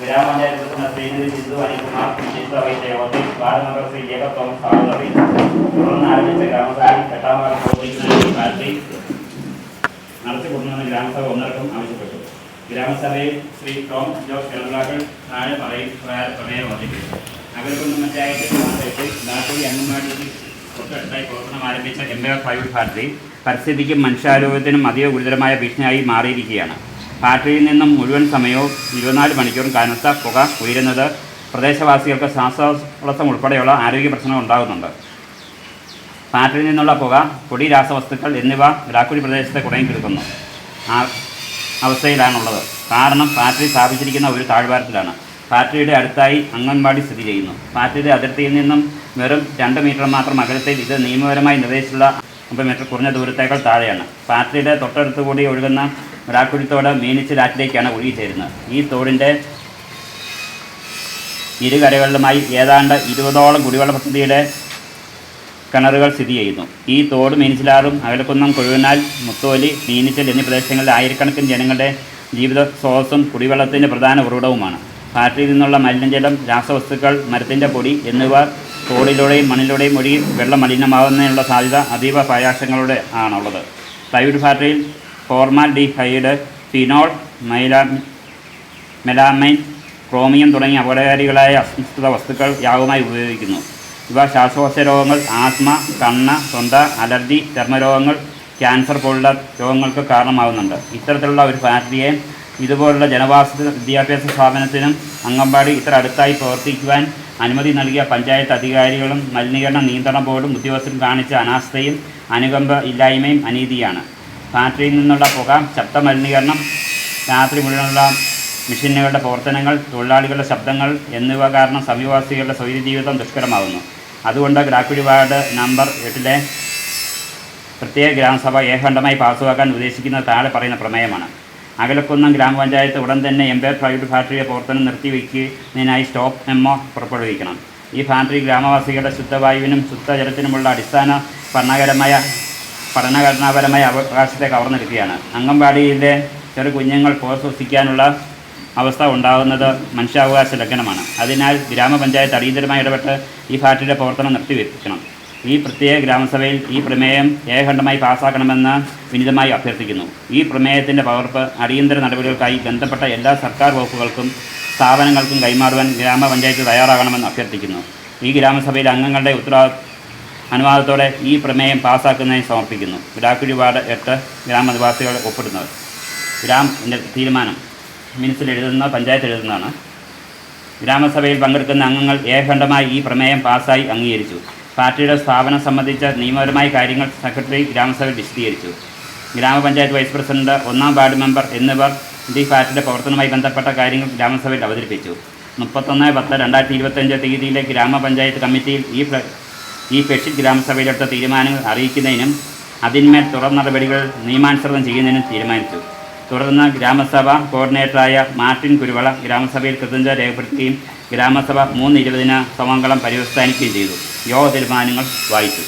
ഗ്രാമപഞ്ചായത്ത് ഗ്രാമസഭയിൽ ഗ്രാമസഭ ഒന്നടക്കം ആവശ്യപ്പെട്ടു ഗ്രാമസഭയിൽ ശ്രീ ടോം ജോസ് കേരളാക്കൾ താഴെ പറയും പ്രമേയം അവതരിപ്പിച്ചു എ പ്രൈവറ്റ് ഫാക്ടറി പരിസ്ഥിതിക്കും മനുഷ്യാരോഗ്യത്തിനും അതീവ ഗുരുതരമായ ഭീഷണിയായി മാറിയിരിക്കുകയാണ് ഫാക്ടറിയിൽ നിന്നും മുഴുവൻ സമയവും ഇരുപത്തിനാല് മണിക്കൂറും കനത്ത പുക ഉയരുന്നത് പ്രദേശവാസികൾക്ക് ശ്വാസതടസ്സം ഉൾപ്പെടെയുള്ള ആരോഗ്യ പ്രശ്നങ്ങൾ ഉണ്ടാകുന്നുണ്ട്. ഫാക്ടറിയിൽ നിന്നുള്ള പുക പൊടി രാസവസ്തുക്കൾ എന്നിവ ഗ്രാക്കുടി പ്രദേശത്തെ കിടക്കുന്നു. ആ അവസ്ഥയിലാണുള്ളത്. കാരണം ഫാക്ടറി സ്ഥാപിച്ചിരിക്കുന്ന ഒരു താഴ്വാരത്തിലാണ്. ഫാക്ടറിയുടെ അടുത്തായി അംഗൻവാടി സ്ഥിതി ചെയ്യുന്നു. ഫാക്ടറിയുടെ അതിർത്തിയിൽ നിന്നും വെറും രണ്ട് മീറ്റർ മാത്രം അകലത്തിൽ ഇത് നിയമപരമായി നിർദ്ദേശിച്ചുള്ള അമ്പത് മീറ്റർ കുറഞ്ഞ ദൂരത്തേക്കാൾ താഴെയാണ്. ഫാക്ടറിയുടെ തൊട്ടടുത്തുകൂടി ഒഴുകുന്ന ഗ്രാക്കുടിത്തോട് മീനിച്ചിലാറ്റിലേക്കാണ് ഒഴുകിച്ചേരുന്നത് ഈ തോടിന്റെ ഇരുകരകളിലുമായി ഏതാണ്ട് ഇരുപതോളം കുടിവെള്ള പദ്ധതിയുടെ കിണറുകൾ സ്ഥിതി ചെയ്യുന്നു. ഈ തോട് മീനിച്ചിലാറും അകലക്കുന്നം കൊഴുവനാൽ മുത്തോലി മീനിച്ചൽ എന്നീ പ്രദേശങ്ങളിലെ ആയിരക്കണക്കിന് ജനങ്ങളുടെ ജീവിത സ്രോതസ്സും കുടിവെള്ളത്തിന്റെ പ്രധാന ഉറവിടവുമാണ്. ഫാക്ടറിയിൽ നിന്നുള്ള മലിനജലം രാസവസ്തുക്കൾ മരത്തിന്റെ പൊടി എന്നിവ തോടിലൂടെയും മണ്ണിലൂടെയും ഒഴുകി വെള്ളം മലിനമാകുന്നതിനുള്ള സാധ്യത അതീവ പ്രയാസങ്ങളുടെ ആണുള്ളത്. പ്ലൈവുഡ് ഫാക്ടറിയിൽ ഫോർമാൽ ഡി ഹൈഡ് ഫിനോൾ മൈലാ മെലാമൈൻ ക്രോമിയം തുടങ്ങിയ അപകടകാരികളായ അസംസ്കൃത വസ്തുക്കൾ യാവുമായി ഉപയോഗിക്കുന്നു. ഇവ ശ്വാസകോശ രോഗങ്ങൾ ആസ്മ കണ്ണ തൊണ്ട അലർജി ചർമ്മരോഗങ്ങൾ ക്യാൻസർ പോലുള്ള രോഗങ്ങൾക്ക് കാരണമാകുന്നുണ്ട്. ഇത്തരത്തിലുള്ള ഒരു ഫാക്ടറിയെ ഇതുപോലുള്ള ജനവാസ വിദ്യാഭ്യാസ സ്ഥാപനത്തിനും അംഗൻവാടി ഇത്ര അടുത്തായി പ്രവർത്തിക്കുവാൻ അനുമതി നൽകിയ പഞ്ചായത്ത് അധികാരികളും മലിനീകരണ നിയന്ത്രണ ബോർഡും ഉദ്യോഗസ്ഥരും കാണിച്ച അനാസ്ഥയും അനുകമ്പ ഇല്ലായ്മയും അനീതിയാണ്. ഫാക്ടറിയിൽ നിന്നുള്ള പുക ശബ്ദ മലിനീകരണം രാത്രി മുഴുവനുള്ള മെഷീനുകളുടെ പ്രവർത്തനങ്ങൾ തൊഴിലാളികളുടെ ശബ്ദങ്ങൾ എന്നിവ കാരണം സമീപവാസികളുടെ സ്വൈര്യ ജീവിതം ദുഷ്കരമാകുന്നു അതുകൊണ്ട് ഗ്രാക്കുടി വാർഡ് നമ്പർ എട്ടിലെ പ്രത്യേക ഗ്രാമസഭ ഏകണ്ഠമായി പാസ്സാക്കാൻ ഉദ്ദേശിക്കുന്ന താഴെ പറയുന്ന പ്രമേയമാണ്. അകലക്കുന്നം ഗ്രാമപഞ്ചായത്ത് ഉടൻ തന്നെ എംപയർ പ്രൈവറ്റ് ഫാക്ടറിയുടെ പ്രവർത്തനം നിർത്തിവെക്കുന്നതിനായി സ്റ്റോപ്പ് മെമ്മോ പുറപ്പെടുവിക്കണം. ഈ ഫാക്ടറി ഗ്രാമവാസികളുടെ ശുദ്ധവായുവിനും ശുദ്ധജലത്തിനുമുള്ള അടിസ്ഥാന ഭരണകരമായ പഠനഘടനാപരമായ അവകാശത്തെ കവർന്നെടുക്കുകയാണ് അംഗൻവാടിയിലെ ചെറു കുഞ്ഞുങ്ങൾ ശ്വസിക്കാനുള്ള അവസ്ഥ ഉണ്ടാകുന്നത് മനുഷ്യാവകാശ ലംഘനമാണ്. അതിനാൽ ഗ്രാമപഞ്ചായത്ത് അടിയന്തരമായി ഇടപെട്ട് ഈ ഫാക്ടറിയുടെ പ്രവർത്തനം നിർത്തിവെപ്പിക്കണം ഈ പ്രത്യേക ഗ്രാമസഭയിൽ ഈ പ്രമേയം ഏകണ്ഠമായി പാസ്സാക്കണമെന്ന് വിനിതമായി അഭ്യർത്ഥിക്കുന്നു. ഈ പ്രമേയത്തിന്റെ പകർപ്പ് അടിയന്തര നടപടികൾക്കായി ബന്ധപ്പെട്ട എല്ലാ സർക്കാർ വകുപ്പുകൾക്കും സ്ഥാപനങ്ങൾക്കും കൈമാറുവാൻ ഗ്രാമപഞ്ചായത്ത് തയ്യാറാകണമെന്ന് അഭ്യർത്ഥിക്കുന്നു. ഈ ഗ്രാമസഭയിലെ അംഗങ്ങളുടെ ഉത്തരവാ അനുവാദത്തോടെ ഈ പ്രമേയം പാസ്സാക്കുന്നതിന് സമർപ്പിക്കുന്നു. ഗ്രാക്കുഴി വാർഡ് എട്ട് ഗ്രാമനിവാസികൾ ഒപ്പിടുന്നത്. ഗ്രാം തീരുമാനം മിനിസിൽ എഴുതുന്ന പഞ്ചായത്ത് എഴുതുന്നതാണ്. ഗ്രാമസഭയിൽ പങ്കെടുക്കുന്ന അംഗങ്ങൾ ഏകണ്ഠമായി ഈ പ്രമേയം പാസ്സായി അംഗീകരിച്ചു. പാർട്ടിയുടെ സ്ഥാപനം സംബന്ധിച്ച നിയമപരമായ കാര്യങ്ങൾ സെക്രട്ടറി ഗ്രാമസഭയിൽ വിശദീകരിച്ചു. ഗ്രാമപഞ്ചായത്ത് വൈസ് പ്രസിഡന്റ് ഒന്നാം വാർഡ് മെമ്പർ എന്നിവർ ഈ പാർട്ടിയുടെ പ്രവർത്തനവുമായി ബന്ധപ്പെട്ട കാര്യങ്ങൾ ഗ്രാമസഭയിൽ അവതരിപ്പിച്ചു. മുപ്പത്തൊന്ന് പത്ത് രണ്ടായിരത്തി ഇരുപത്തഞ്ച് തീയതിയിലെ ഗ്രാമപഞ്ചായത്ത് കമ്മിറ്റിയിൽ ഈ ഈ പെഷി ഗ്രാമസഭയിലെടുത്ത തീരുമാനങ്ങൾ അറിയിക്കുന്നതിനും അതിന്മേൽ തുടർ നടപടികൾ നിയമാനുസൃതം ചെയ്യുന്നതിനും തീരുമാനിച്ചു. തുടർന്ന് ഗ്രാമസഭ കോർഡിനേറ്ററായ മാർട്ടിൻ കുരുവള ഗ്രാമസഭയിൽ കൃത്യത രേഖപ്പെടുത്തുകയും ഗ്രാമസഭ മൂന്ന് ഇരുപതിന് സമംഗളം പരിവസ്ഥാനിക്കുകയും ചെയ്തു. യോഗ തീരുമാനങ്ങൾ വായിച്ചു.